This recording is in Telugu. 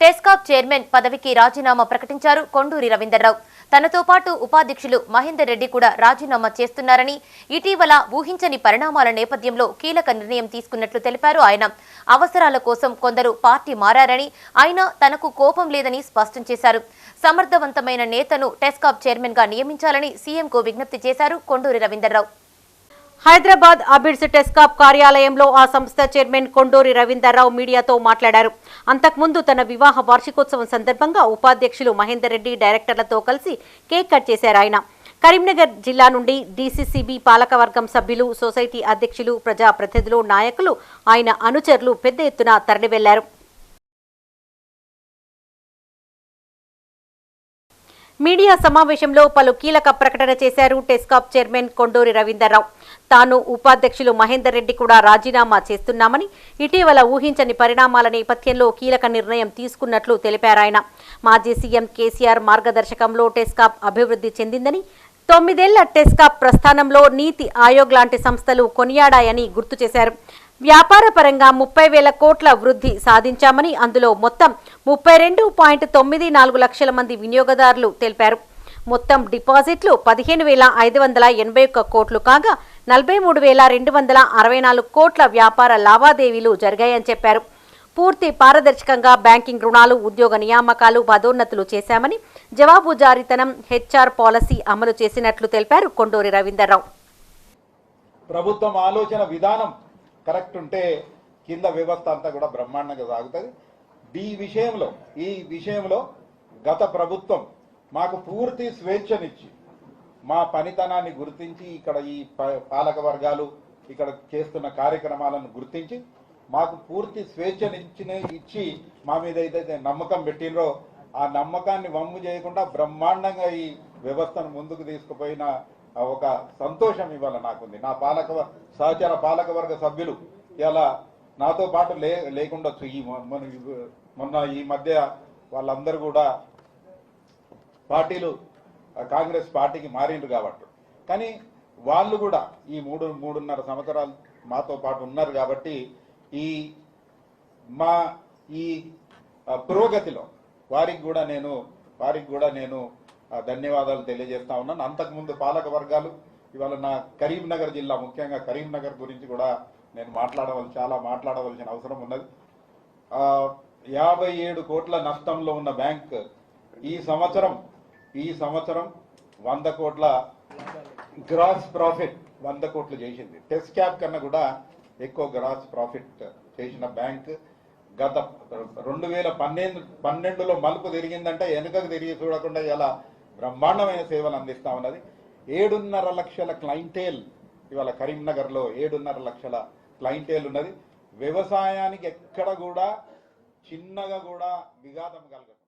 టెస్కాప్ చైర్మన్ పదవికి రాజీనామా ప్రకటించారు కొండూరి రవీందర్రావు తనతో పాటు ఉపాధ్యక్షులు మహేందర్ రెడ్డి కూడా రాజీనామా చేస్తున్నారని ఇటీవల ఊహించని పరిణామాల నేపథ్యంలో కీలక నిర్ణయం తీసుకున్నట్లు తెలిపారు ఆయన. అవసరాల కోసం కొందరు పార్టీ మారారని అయినా తనకు కోపం లేదని స్పష్టం చేశారు. సమర్థవంతమైన నేతను టెస్కాప్ చైర్మన్గా నియమించాలని సీఎంకు విజ్ఞప్తి చేశారు కొండూరి రవీందర్రావు హైదరాబాద్ అబిడ్స్ టెస్కాప్ కార్యాలయంలో ఆ సంస్థ చైర్మన్ కొండూరి రవీందర్రావు మీడియాతో మాట్లాడారు. అంతకుముందు తన వివాహ వార్షికోత్సవం సందర్భంగా ఉపాధ్యక్షులు మహేందర్ రెడ్డి డైరెక్టర్లతో కలిసి కేక్ కట్ చేశారు ఆయన. కరీంనగర్ జిల్లా నుండి డీసీసీబీ పాలకవర్గం సభ్యులు సొసైటీ అధ్యక్షులు ప్రజాప్రతినిధులు నాయకులు ఆయన అనుచరులు పెద్ద ఎత్తున తరలివెళ్ళారు. మీడియా సమావేశంలో పలు కీలక ప్రకటన చేశారు టెస్కాప్ చైర్మన్ కొండూరి రవీందర్రావు. తాను ఉపాధ్యక్షులు మహేందర్ రెడ్డి కూడా రాజీనామా చేస్తున్నామని ఇటీవల ఊహించని పరిణామాల నేపథ్యంలో కీలక నిర్ణయం తీసుకున్నట్లు తెలిపారాయన మాజీ సీఎం కేసీఆర్ మార్గదర్శకంలో టెస్కాప్ అభివృద్ధి చెందిందని తొమ్మిదేళ్ళ టెస్కాప్ ప్రస్థానంలో నీతి ఆయోగ్ లాంటి సంస్థలు కొనియాడాయని గుర్తు చేశారు. వ్యాపార పరంగా ముప్పై వేల కోట్ల వృద్ధి సాధించామని అందులో మొత్తం ముప్పై రెండు పాయింట్ తొమ్మిది నాలుగు లక్షల మంది వినియోగదారులు తెలిపారు. మొత్తం డిపాజిట్లు పదిహేను వేల ఐదు వందల ఎనభై ఒక్క కోట్లు కాగా నలభై మూడు వేల రెండు వందల అరవై నాలుగు కోట్ల వ్యాపార లావాదేవీలు జరిగాయని చెప్పారు. పూర్తి పారదర్శకంగా బ్యాంకింగ్ రుణాలు ఉద్యోగ నియామకాలు పదోన్నతులు చేశామని జవాబుదారీతనం హెచ్ఆర్ పాలసీ అమలు చేసినట్లు తెలిపారు కొండూరి రవీందర్రావు. ప్రభుత్వం ఆలోచన విధానం కరెక్ట్ ఉంటే కింద వ్యవస్థ అంతా కూడా బ్రహ్మాండంగా సాగుతుంది. ఈ విషయంలో ఈ విషయంలో గత ప్రభుత్వం మాకు పూర్తి స్వేచ్ఛనిచ్చి మా పనితనాన్ని గుర్తించి ఇక్కడ ఈ ప- పాలక వర్గాలు ఇక్కడ చేస్తున్న కార్యక్రమాలను గుర్తించి మాకు పూర్తి స్వేచ్ఛనిచ్చిన ఇచ్చి మా మీద ఏదైతే నమ్మకం పెట్టినరో ఆ నమ్మకాన్ని వమ్ము చేయకుండా బ్రహ్మాండంగా ఈ వ్యవస్థను ముందుకు తీసుకుపోయిన ఒక సంతోషం ఇవాళ నాకుంది. నా పాలక సహచర పాలక వర్గ సభ్యులు ఇలా నాతో పాటు లే లేకుండొచ్చు. ఈ మొన్న ఈ మధ్య వాళ్ళందరూ కూడా పార్టీలు కాంగ్రెస్ పార్టీకి మారిండు కాబట్టి. కానీ వాళ్ళు కూడా ఈ మూడు మూడున్నర సంవత్సరాలు మాతో పాటు ఉన్నారు కాబట్టి ఈ మా ఈ పురోగతిలో వారికి కూడా నేను వారికి కూడా నేను ధన్యవాదాలు తెలియజేస్తా ఉన్నాను. అంతకుముందు పాలక వర్గాలు ఇవాళ నా కరీంనగర్ జిల్లా ముఖ్యంగా కరీంనగర్ గురించి కూడా నేను మాట్లాడవలసి చాలా మాట్లాడవలసిన అవసరం ఉన్నది. యాభై ఏడు కోట్ల నష్టంలో ఉన్న బ్యాంక్ ఈ సంవత్సరం ఈ సంవత్సరం వంద కోట్ల గ్రాస్ ప్రాఫిట్ వంద కోట్లు చేసింది. టెస్ట్ క్యాప్ కన్నా కూడా ఎక్కువ గ్రాస్ ప్రాఫిట్ చేసిన బ్యాంక్ గత రెండు వేల పన్నెండు పన్నెండులో మలుపు తిరిగిందంటే వెనుకకు తిరిగి చూడకుండా ఇలా బ్రహ్మాండమైన సేవలు అందిస్తా ఉన్నది. ఏడున్నర లక్షల క్లైంటేల్ ఇవాళ కరీంనగర్లో ఏడున్నర లక్షల క్లైంటేల్ ఉన్నది. వ్యవసాయానికి ఎక్కడ కూడా చిన్నగా కూడా విఘాతం కలగదు